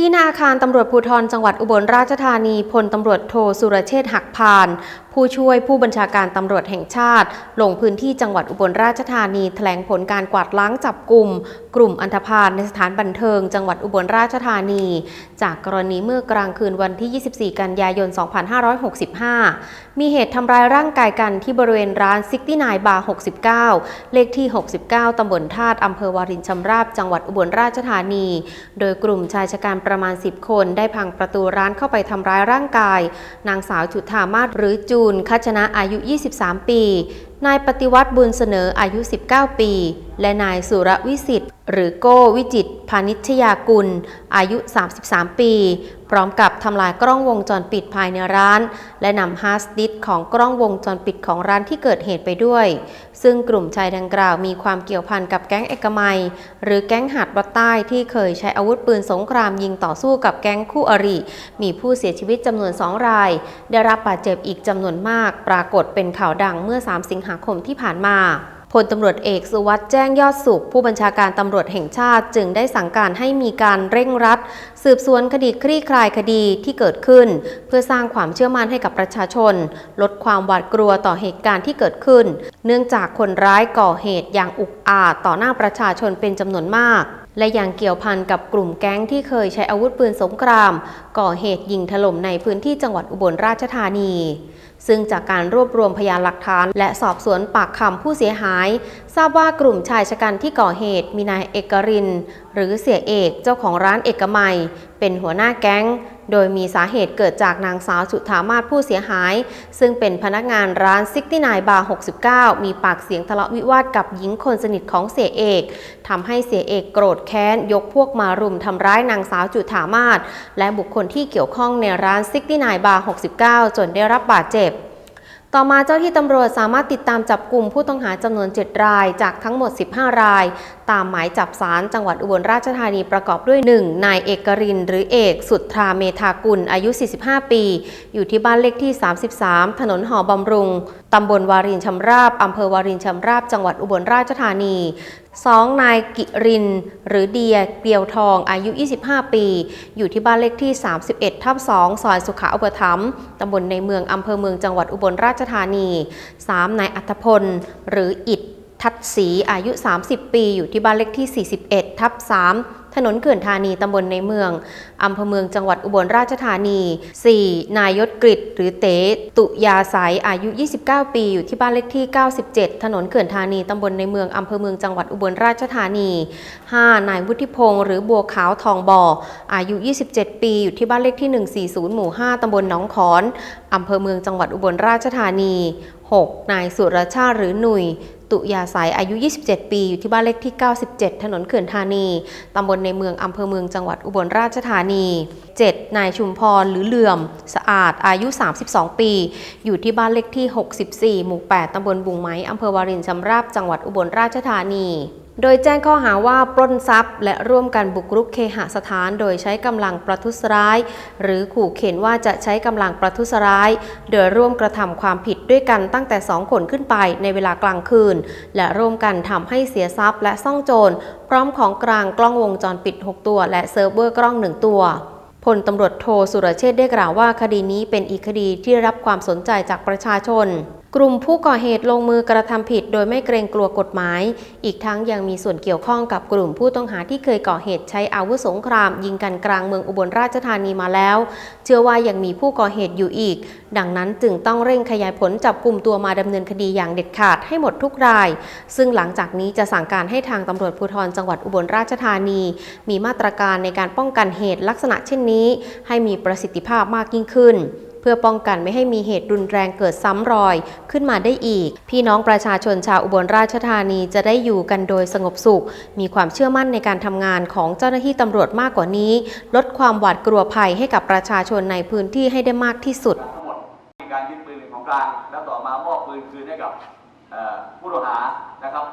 ที่หน้าอาคารตำรวจภูธรจังหวัดอุบลราชธานีพลตำรวจโทสุรเชษฐ์หักพาน ผู้ช่วยผู้บัญชาการตำรวจแห่งชาติ ลงพื้นที่จังหวัดอุบลราชธานีแถลงผลการกวาดล้างจับกลุ่ม กลุ่มอันธพาลในสถานบันเทิง จังหวัดอุบลราชธานี จากกรณีเมื่อกลางคืนวันที่ 24 กันยายน 2565 มีเหตุทำร้ายร่างกายกันที่บริเวณร้านซิกตี้นายบาร์69 เลขที่ 69ตำบลธาตุอำเภอวารินชำราบจังหวัดอุบลราชธานี โดยกลุ่มชายชะกันประมาณ 10 คนได้พังประตูร้านเข้าไปทำร้ายร่างกาย นางสาวจุธามาศหรือจูนคัชนะอายุ 23 ปี นายปฏิวัติบุญเสนออายุ 19 ปี และนายสุรวิสิทธิ์ หรือโก้วิจิตพานิชยากุล อายุ 33 ปี พร้อมกับทำลายกล้องวงจรปิดภายในร้าน และนำฮาร์ดดิสก์ของกล้องวงจรปิดของร้านที่เกิดเหตุไปด้วย ซึ่งกลุ่มชายดังกล่าวมีความเกี่ยวพันกับแก๊งเอกมัย หรือแก๊งหาดวัดใต้ที่เคยใช้อาวุธปืนสงครามยิงต่อสู้กับแก๊งคู่อริ มีผู้เสียชีวิตจำนวนสองราย ได้รับบาดเจ็บอีกจำนวนมาก ปรากฏเป็นข่าวดังเมื่อ 3 สิงหาคมที่ผ่านมา พลตำรวจเอกสุวัสด์แจ้งยอดสุข ผู้บัญชาการตำรวจแห่งชาติ จึงได้สั่งการให้มีการเร่งรัด สืบสวนคดีคลี่คลายคดีที่เกิดขึ้น เพื่อสร้างความเชื่อมั่นให้กับประชาชน ลดความหวาดกลัวต่อเหตุการณ์ที่เกิดขึ้น เนื่องจากคนร้ายก่อเหตุอย่างอุกอาจต่อหน้าประชาชนเป็นจำนวนมาก และยังเกี่ยวพันกับกลุ่มแก๊งที่เคยใช้อาวุธปืนสงคราม ก่อเหตุยิงถล่มในพื้นที่จังหวัดอุบลราชธานี ซึ่งจากการรวบรวมพยานหลักฐาน และสอบสวนปากคำผู้เสียหาย ทราบว่ากลุ่มชายชะกันที่ก่อเหตุมีนายเอกริน หรือเสียเอกเจ้าของร้านเอกมัย เป็นหัวหน้าแก๊ง โดยมีสาเหตุเกิดจากนางสาวสุธามาศผู้เสียหาย ซึ่งเป็นพนักงานร้านซิกตี้นายบาร์69 มีปากเสียงทะเลาะวิวาทกับหญิงคนสนิทของเสียเอกทำให้เสียเอกโกรธแค้น ยกพวกมารุมทำร้ายนางสาวจุธามาศและบุคคลที่เกี่ยวข้องในร้านซิกตี้นายบาร์69 จนได้รับบาดเจ็บ ต่อมาเจ้าที่ตำรวจสามารถติดตามจับกลุ่มผู้ต้องหาจำนวน 7 รายจากทั้งหมด 15 ราย ตามหมายจับสารจังหวัดอุบลราชธานีประกอบด้วย 1. นายเอกรินหรือเอกสุทธาเมธากุลอายุ 45 ปี อยู่ที่บ้านเลขที่ 33 ถนนหอบำรุง ตำบลวารินชำราบ อำเภอวารินชำราบ จังหวัดอุบลราชธานี 2. นายกิริน หรือเดีย เกลียวทอง อายุ 25 ปี อยู่ที่บ้านเลขที่ 31 ทับ 2 ซอยสุขาอุปถัมภ์ตำบลในเมือง อำเภอเมือง จังหวัดอุบลราชธานี 3. นายอัธพล หรืออิด ทัดศรีอายุ 30 ปี อยู่ที่บ้านเลขที่ 41 ทับ 3 ถนนเขื่อนธานี ตำบลในเมือง อำเภอเมืองจังหวัดอุบลราชธานี 4. นายยศกฤษหรือเต๋ตุยาสายอายุ 29 ปี อยู่ที่บ้านเลขที่ 97 ถนนเขื่อนธานี ตำบลในเมือง อำเภอเมืองจังหวัดอุบลราชธานี 5. นายวุฒิพงศ์หรือบัวขาวทองบ่อ อายุ 27 ปี อยู่ที่บ้านเลขที่ 140 หมู่ 5 ตำบลหนองขอน อำเภอเมืองจังหวัดอุบลราชธานี 6. นายสุรชาติหรือหนุ่ย ตุยาสายอายุ 27 ปี อยู่ที่บ้านเลขที่ 97 ถนนเขื่อนธานี ตำบลในเมือง อำเภอเมือง จังหวัดอุบลราชธานี 7. นายชุมพรหรือเหลื่อม สะอาด อายุ 32 ปี อยู่ที่บ้านเลขที่ 64 หมู่ 8 ตำบลบุงไม้ อำเภอวารินชำราบ จังหวัดอุบลราชธานี โดยแจ้งข้อหาว่าปล้นทรัพย์ และร่วมกันบุกรุกเคหสถานโดยใช้กำลังประทุษร้าย หรือขู่เข็นว่าจะใช้กำลังประทุษร้าย โดยร่วมกระทำความผิดด้วยกันตั้งแต่2คนขึ้นไปในเวลากลางคืน และร่วมกันทำให้เสียทรัพย์ และซ่องโจร พร้อมของกลางกล้องวงจรปิด 6 ตัว และเซิร์ฟเวอร์กล้อง 1 ตัวพลตำรวจโทสุรเชษได้กล่าวว่าคดีนี้เป็นอีกคดีที่รับความสนใจจากประชาชน กลุ่มผู้ก่อเหตุลงมือกระทำผิดโดยไม่เกรงกลัวกฎหมาย อีกทั้งยังมีส่วนเกี่ยวข้องกับกลุ่มผู้ต้องหาที่เคยก่อเหตุใช้อาวุธสงคราม ยิงกันกลางเมืองอุบลราชธานีมาแล้ว เชื่อว่ายังมีผู้ก่อเหตุอยู่อีก ดังนั้นจึงต้องเร่งขยายผลจับกลุ่มตัวมาดำเนินคดีอย่างเด็ดขาดให้หมดทุกราย ซึ่งหลังจากนี้จะสั่งการให้ทางตำรวจภูธรจังหวัดอุบลราชธานี มีมาตรการในการป้องกันเหตุลักษณะเช่นนี้ ให้มีประสิทธิภาพมากยิ่งขึ้น เพื่อป้องกันไม่ให้มีเหตุรุนแรงเกิดซ้ำรอยขึ้นมาได้อีก พี่น้องประชาชนชาวอุบลราชธานีจะได้อยู่กันโดยสงบสุข มีความเชื่อมั่นในการทำงานของเจ้าหน้าที่ตำรวจมากกว่านี้ ลดความหวาดกลัวภัยให้กับประชาชนในพื้นที่ให้ได้มากที่สุดการยึดปืนของกลางแล้วต่อมามอบปืนคืนให้กับผู้ต้องหานะครับ